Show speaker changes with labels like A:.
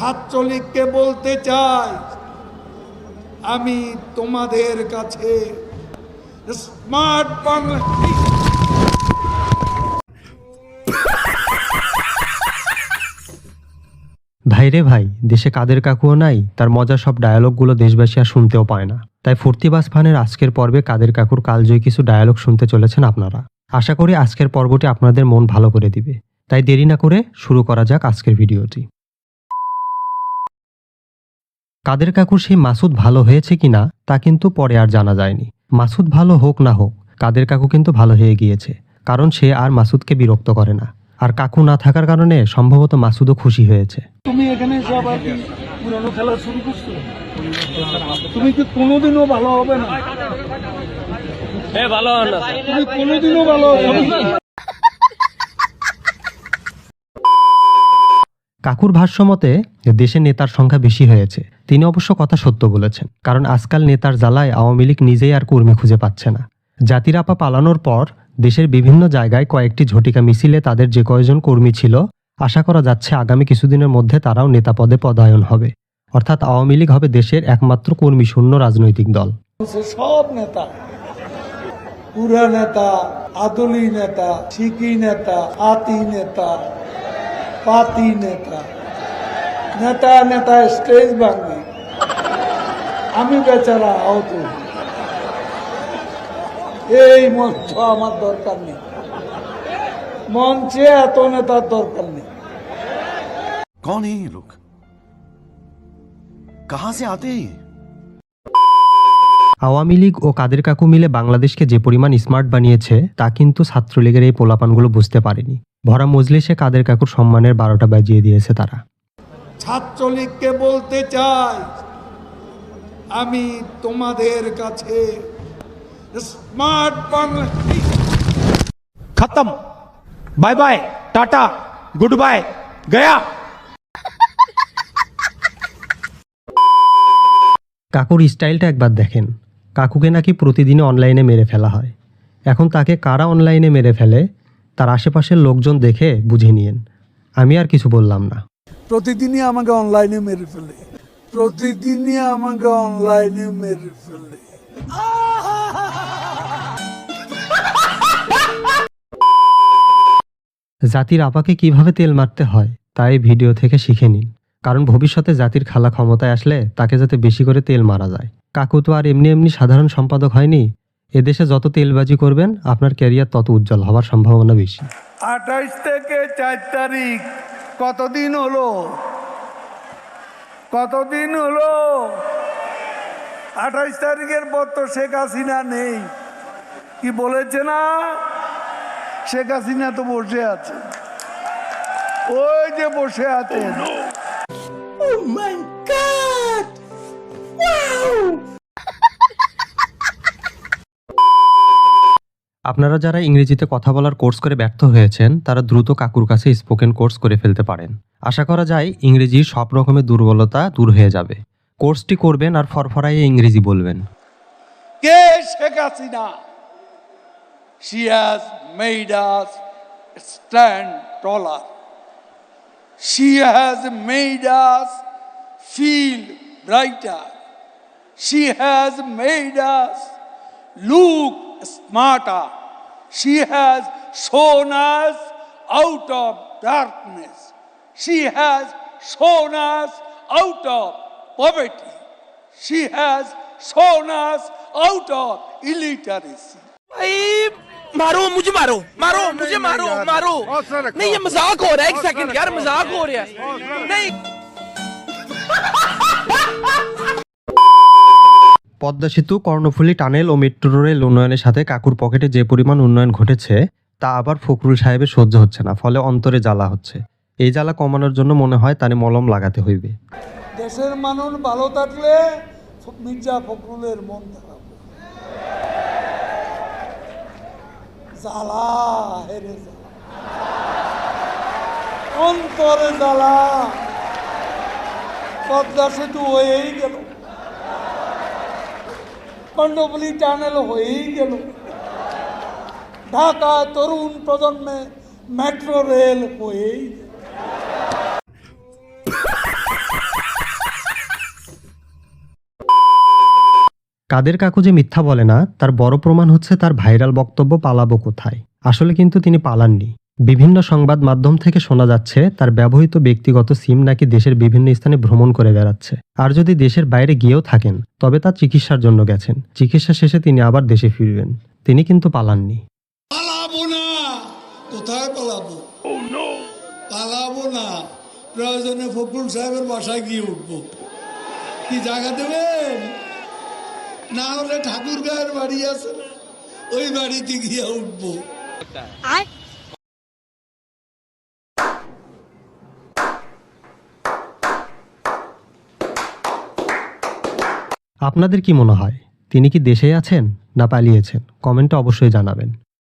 A: ছাত্রলীগকে বলতে চাই, আমি তোমাদের কাছে স্মার্ট বাংলা
B: ভাইরে ভাই, দেশে কাদের কাকুও নাই, তার মজার সব ডায়ালগগুলো দেশবাসী আর শুনতেও পায় না। তাই ফুর্তিবাস ফানের আজকের পর্বে কাদের কাকুর কালজয়ী কিছু ডায়ালগ শুনতে চলেছেন আপনারা। আশা করি আজকের পর্বটি আপনাদের মন ভালো করে দিবে। তাই দেরি না করে শুরু করা যাক আজকের ভিডিওটি। কাদের কাকুর সেই মাসুদ ভালো হয়েছে কিনা তা কিন্তু পরে আর জানা যায়নি। মাসুদ ভালো হোক না হোক কাদের কাকু কিন্তু ভালো হয়ে গিয়েছে কারণ সে আর মাসুদকে বিরক্ত করে না। আর কাকু না থাকার কারণে সম্ভবত মাসুদও খুশি হয়েছে।
A: তুমি এখানে এসে আবার কি পুরানো খেলা শুরু করছ? তুমি কি কোনোদিনও ভালো হবে না?
C: এ ভালো না।
A: তুমি কোনোদিনও ভালো হবে না?
B: কাকুর ভাষ্যমতে দেশে নেতার সংখ্যা বেশি হয়েছে। তিনি অবশ্য কথা সত্য বলেছেন, কারণ আজকাল নেতার জ্বালায় আওয়ামী লীগ নিজেই আর কর্মী খুঁজে পাচ্ছে না। জাতির আপা পালানোর পর, দেশের বিভিন্ন জায়গায় কয়েকটি ঝটিকা মিছিলে তাদের যে কয়জন কর্মী ছিল, আশা করা যাচ্ছে আগামী কিছুদিনের মধ্যে তারাও নেতা পদে পদায়ন হবে। অর্থাৎ আওয়ামী লীগ হবে দেশের একমাত্র কর্মী শূন্য রাজনৈতিক দল।
A: সব নেতা, পুরা নেতা, আদলি নেতা শিকি নেতা, আতি নেতা পাতি নেতা নেতা নেতা স্টেজ ভাঙবে আমি বেচারা আহত এই মঞ্চ আমার দরকার নেই মঞ্চে এত নেতার দরকার নেই
D: कौन है ये लोग कहां से आते हैं ये
B: আওয়ামী লীগ ও কাদের কাকু মিলে বাংলাদেশকে যে পরিমাণ স্মার্ট বানিয়েছে তা কিন্তু ছাত্রলীগের এই পোলাপানগুলো বুঝতে পারেনি ভরা মজলিসে কাদের কাকুর সম্মানের বারোটা বাজিয়ে দিয়েছে তারা।
A: ছাত্রলীগকে বলতে চাই আমি তোমাদের কাছে স্মার্ট
E: খতম। Bye bye tata good bye Gaya.
B: কাকুর স্টাইলটা একবার দেখেন। কাকুকে নাকি প্রতিদিন অনলাইনে মেরে ফেলা হয়। এখন তাকে কারা অনলাইনে মেরে ফেলে? তার আশেপাশের লোকজন দেখে বুঝে নিয়েন। আমি আর কিছু বললাম না।
A: প্রতিদিনই আমাকে অনলাইনে মেরে ফেলে। প্রতিদিনই আমাকে অনলাইনে মেরে ফেলে।
B: জাতির আপাকে কীভাবে তেল মারতে হয় তাই ভিডিও থেকে শিখে নিন। কারণ ভবিষ্যতে জাতির খালা ক্ষমতায় আসলে তাকে যাতে বেশি করে তেল মারা যায়। কাকু তো আর এমনি এমনি সাধারণ সম্পাদক হয়নি এদেশে যত তেলবাজি করবেন আপনার ক্যারিয়ার তত উজ্জ্বল হওয়ার সম্ভাবনা বেশি।
A: আঠাশ থেকে চার তারিখ কতদিন হলো? কতদিন হলো? আঠাশ তারিখের পর তো শেখ হাসিনা নেই। কি বলেছে না? শেখ হাসিনা তো বসে আছে। ওই যে বসে আছে।
B: আপনারা যারা ইংরেজিতে কথা বলার কোর্স করে ব্যর্থ হয়েছেন, তারা দ্রুত কাকুর কাছে স্পোকেন কোর্স করে ফেলতে পারেন আশা করা যায় ইংরেজির সব রকমের দুর্বলতা দূর হয়ে যাবে কোর্সটি করবেন আর ফরফরাইয়ে ইংরেজি বলবেন
A: কে Sheikh Hasina She has made us stand taller. She has made us feel brighter. She has made us look smarter. She has shown us out of darkness. She has shown us out of poverty. She has shown us out of illiteracy.
C: भाई मारो मुझे मारो मारो मुझे मारो मारो नहीं ये मजाक हो रहा है एक सेकंड यार मजाक हो रहा है नहीं
B: পদ্মা সেতু, কর্ণফুলী টানেল ও মেট্রো রেল উন্নয়নের সাথে কাকুর পকেটে যে পরিমাণ উন্নয়ন ঘটেছে, তা আবার ফখরুল সাহেবের সহ্য হচ্ছে না, ফলে অন্তরে জ্বালা হচ্ছে। এই জ্বালা কমানোর জন্য মনে হয় তারে মলম লাগাতে হইবে।
A: দেশের মানুষ ভালো থাকলে মির্জা ফখরুলের মন খারাপ। জ্বালা, হেরে অন্তরে জ্বালা। পদ্মা সেতু হয়েই গেল। পাণ্ডবলি চ্যানেল হয়েই গেল। ঢাকা, তরুণ প্রজন্মে মেট্রো রেল হয়েই
B: কাদের কাকু যে মিথ্যা বলে না, তার বড় প্রমাণ হচ্ছে তার ভাইরাল বক্তব্য পালাবো কোথায়? আসলে কিন্তু তিনি পালাননি। বিভিন্ন সংবাদ মাধ্যম থেকে শোনা যাচ্ছে তার ব্যবহৃত ব্যক্তিগত সিম নাকি দেশের বিভিন্ন স্থানে ভ্রমণ করে বেড়াচ্ছে। আর যদি দেশের বাইরে গিয়েও থাকেন তবে তা চিকিৎসার জন্য গেছেন। চিকিৎসা শেষে তিনি আবার দেশে ফিরবেন। তিনি কিন্তু পালাননি।
A: পালাবো না। কোথায় পালাবো? পালাবো না। প্রয়োজনে ফখরুল সাহেবের বাসায় গিয়ে উঠবো। কি জায়গা দেবেন? না হলে ঠাকুর গায়ের বাড়ি আছে ওই বাড়িতে গিয়ে উঠবো।
B: আপনাদের কি মনে হয়? তিনি কি দেশেই আছেন না পালিয়েছেন? কমেন্টে অবশ্যই জানাবেন।